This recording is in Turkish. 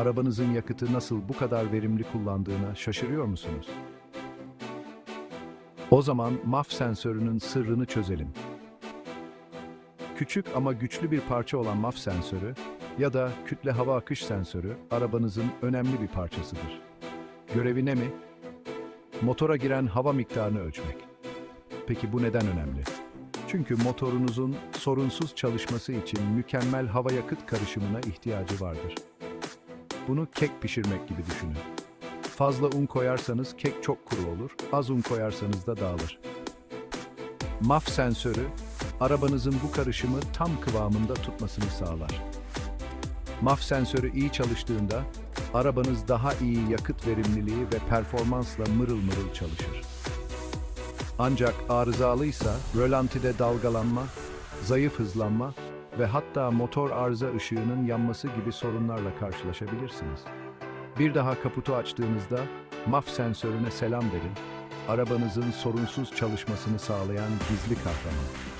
arabanızın yakıtı nasıl bu kadar verimli kullandığına şaşırıyor musunuz? O zaman MAF sensörünün sırrını çözelim. Küçük ama güçlü bir parça olan MAF sensörü ya da kütle hava akış sensörü arabanızın önemli bir parçasıdır. Görevi ne mi? Motora giren hava miktarını ölçmek. Peki bu neden önemli? Çünkü motorunuzun sorunsuz çalışması için mükemmel hava yakıt karışımına ihtiyacı vardır. Bunu kek pişirmek gibi düşünün. Fazla un koyarsanız kek çok kuru olur, az un koyarsanız da dağılır. MAF sensörü, arabanızın bu karışımı tam kıvamında tutmasını sağlar. MAF sensörü iyi çalıştığında, arabanız daha iyi yakıt verimliliği ve performansla mırıl mırıl çalışır. Ancak arızalıysa rölantide dalgalanma, zayıf hızlanma ve hatta motor arıza ışığının yanması gibi sorunlarla karşılaşabilirsiniz. Bir daha kaputu açtığınızda MAF sensörüne selam verin, arabanızın sorunsuz çalışmasını sağlayan gizli kahraman.